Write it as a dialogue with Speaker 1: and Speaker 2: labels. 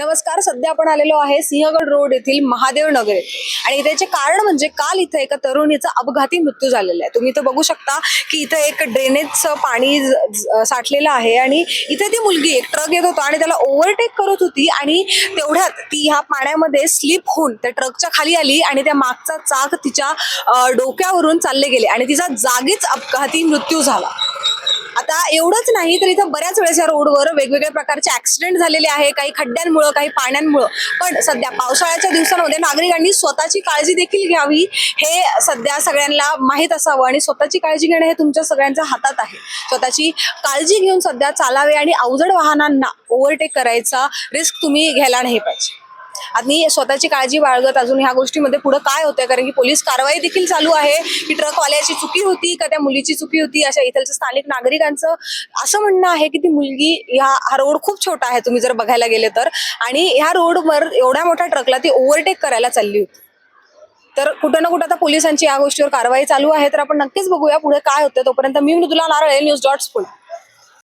Speaker 1: नमस्कार सध्या आपण आलेलो आहे सिंहगड रोड येथील महादेव नगर. आणि त्याचे कारण म्हणजे काल इथे एका तरुणीचा अपघाती मृत्यू झालेला आहे. तुम्ही इथं बघू शकता की इथं एक ड्रेनेजचं पाणी साठलेलं आहे आणि इथे ती मुलगी एक ट्रक येत होता आणि त्याला ओव्हरटेक करत होती आणि तेवढ्यात ती ह्या पाण्यामध्ये स्लिप होऊन त्या ट्रकच्या खाली आली आणि त्या मागचा चाक तिच्या डोक्यावरून चालले गेले आणि तिचा जागीच अपघाती मृत्यू झाला. आता एवढंच नाही तर इथं बऱ्याच वेळेस या रोडवर वेगवेगळ्या प्रकारचे ऍक्सिडेंट झालेले आहे काही खड्ड्यांमुळं काही पाण्यांमुळं. पण सध्या पावसाळ्याच्या दिवसांमध्ये नागरिकांनी स्वतःची काळजी देखील घ्यावी हे सध्या सगळ्यांना माहीत असावं आणि स्वतःची काळजी घेणं हे तुमच्या सगळ्यांच्या हातात आहे. स्वतःची काळजी घेऊन सध्या चालावे आणि अवजड वाहनांना ओव्हरटेक करायचा रिस्क तुम्ही घ्यायला नाही पाहिजे. आणि स्वतःची काळजी बाळगत अजून ह्या गोष्टीमध्ये पुढे काय होतंय? कारण की पोलीस कारवाई देखील चालू आहे की ट्रकवाल्याची चुकी होती का त्या मुलीची चुकी होती? अशा इथलच्या स्थानिक नागरिकांचं असं म्हणणं आहे की ती मुलगी ह्या हा रोड खूप छोटा आहे तुम्ही जर बघायला गेले तर. आणि ह्या रोडवर एवढ्या मोठ्या ट्रकला ती ओव्हरटेक करायला चालली होती. तर कुठं ना कुठं आता पोलिसांची या गोष्टीवर कारवाई चालू आहे तर आपण नक्कीच बघूया पुढे काय होतं तोपर्यंत. मी मृदुला नारळे न्यूज डॉट्स पुणे